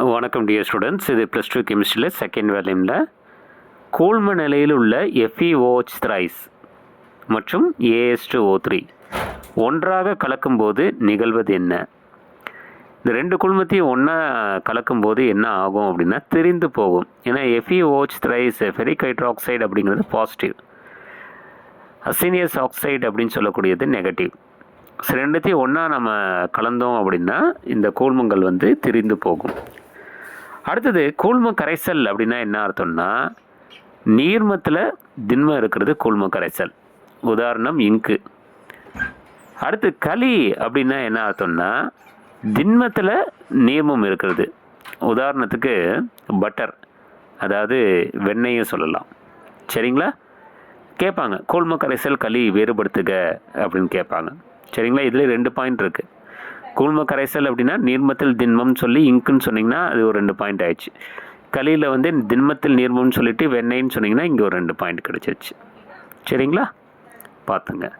வணக்கம் dear students இது plus two கெமிஸ்ட்ரியில் செகண்ட் வேல்யூமில் கூழ்ம நிலையில் உள்ள F E O H thrice மற்றும் A S two O three ஒன்றாக கலக்கும்போது நிகழ்வது என்ன? இந்த ரெண்டு குழுமத்தையும் ஒன்றா கலக்கும்போது என்ன ஆகும் அப்படின்னா தெரிந்து போகும். ஏன்னா F E O H thrice ferric hydroxide அப்படிங்கிறது பாசிட்டிவ் அசினியஸ் ஆக்சைடு அப்படின்னு சொல்லக்கூடியது நெகட்டிவ் ஸோ ரெண்டுத்தையும் ஒன்றா நம்ம கலந்தோம் அப்படின்னா இந்த கூழ்மங்கள் வந்து திரிந்து போகும். அடுத்தது கூழ்ம கரைசல் அப்படின்னா என்ன அர்த்தம்னா நீர்மத்தில் திண்மம் இருக்கிறது கூழ்ம கரைசல் உதாரணம் இங்கு. அடுத்து களி அப்படின்னா என்ன அர்த்தம்னா திண்மத்தில் நீர்மம் இருக்கிறது. உதாரணத்துக்கு பட்டர் அதாவது வெண்ணெயும் சொல்லலாம். சரிங்களா? கேட்பாங்க கூழ்ம கரைசல் களி வேறுபடுத்துக அப்படின்னு கேட்பாங்க. சரிங்களா? இதில் ரெண்டு பாயிண்ட் இருக்குது கூழ்ம கரைசல் அப்படின்னா நீர்மத்தில் திண்மம்னு சொல்லி இங்க்குன்னு சொன்னீங்கன்னா அது ஒரு ரெண்டு பாயிண்ட் ஆயிடுச்சு. களியில் வந்து திண்மத்தில் நீர்மம்னு சொல்லிட்டு வெண்ணெய்ன்னு சொன்னிங்கன்னா இங்கே ஒரு ரெண்டு பாயிண்ட் கிடச்சிருச்சு. சரிங்களா? பார்த்துங்க